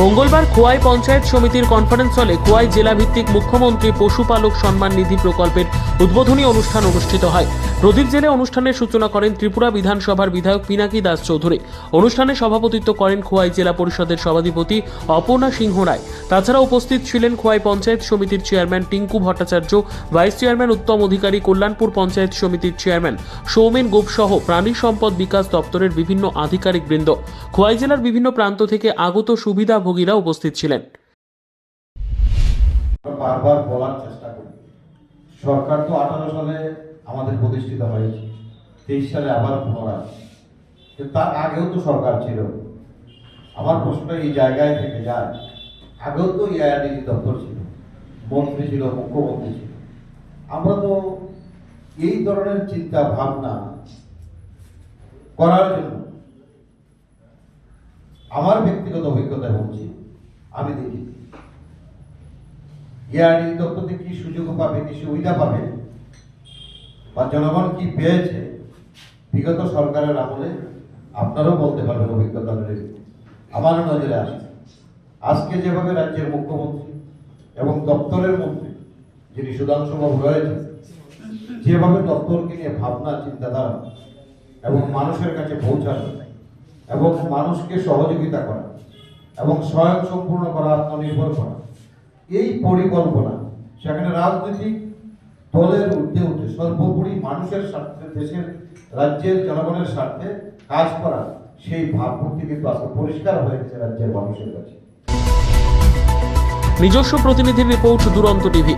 মঙ্গলবার খোয়াই পঞ্চায়েত সমিতির কনফারেন্স হলে খোয়াই জেলা ভিত্তিক মুখ্যমন্ত্রী পশুপালক সম্মান নিধি প্রকল্পের উদ্বোধনী অনুষ্ঠান অনুষ্ঠিত হয়। প্রদীপ জেলে অনুষ্ঠানের সূচনা করেন ত্রিপুরা বিধানসভার বিধায়ক পিনাকি দাস চৌধুরী। অনুষ্ঠানে সভাপতিত্ব করেন খোয়াই জেলা পরিষদের সভাধিপতি অপর্ণা সিংহ রায়। তাছাড়া উপস্থিত ছিলেন খোয়াই পঞ্চায়েত সমিতির chairman Tinku Bhattacharya, vice chairman Uttam Adhikari, Kalyanpur panchayat সমিতির চেয়ারম্যান সৌমেন গোপ সহ প্রাণী সম্পদ বিকাশ দপ্তরের বিভিন্ন আধিকারিক বৃন্দ। খোয়াই জেলার বিভিন্ন প্রান্ত থেকে আগত সুবিধাভোগীরা উপস্থিত ছিলেন। বারবার বলার চেষ্টা করি। সরকার তো আঠারো সালে আমাদের প্রতিষ্ঠিত হয়েছে, তেইশ সালে আবার পুনরায়। তার আগেও তো সরকার ছিল। আমার প্রশ্নটা এই জায়গায় থেকে যায়। আগেও তো ইআইআরডিজি দপ্তর ছিল, মন্ত্রী ছিল, মুখ্যমন্ত্রী ছিল। আমরা তো এই ধরনের চিন্তা ভাবনা করার জন্য ব্যক্তিগত অভিজ্ঞতা বলছি, আমি দেখি। ইয়ারি দপ্তর থেকে কি সুযোগ পাবে, কি সুবিধা পাবে? বা জনগণ কি পেয়েছে? বিগত সরকারের আমলে আপনারাও বলতে পারবেন অভিজ্ঞতা আমার নজরে আসে আজকে যেভাবে রাজ্যের মুখ্যমন্ত্রী এবং দপ্তরের মন্ত্রী, যিনি সুধাংশুবাবু রয়েছে যেভাবে দপ্তরকে নিয়ে ভাবনা, চিন্তাধারা এবং মানুষের কাছে পৌঁছানো এবং মানুষকে সহযোগিতা করা এবং স্বয়ং সম্পূর্ণ করা, আত্মনির্ভর করা। এই পরিকল্পনা সেখানে রাজনৈতিক দলের ঊর্ধ্বে উঠে সর্বোপরি মানুষের স্বার্থে, দেশের, রাজ্যের জনগণের স্বার্থে কাজ করা, সেই ভাবমূর্তি কিন্তু আজকে পরিষ্কার হয়ে গেছে রাজ্যের মানুষের কাছে। নিজস্ব প্রতিনিধির রিপোর্ট, দুরন্ত টিভি।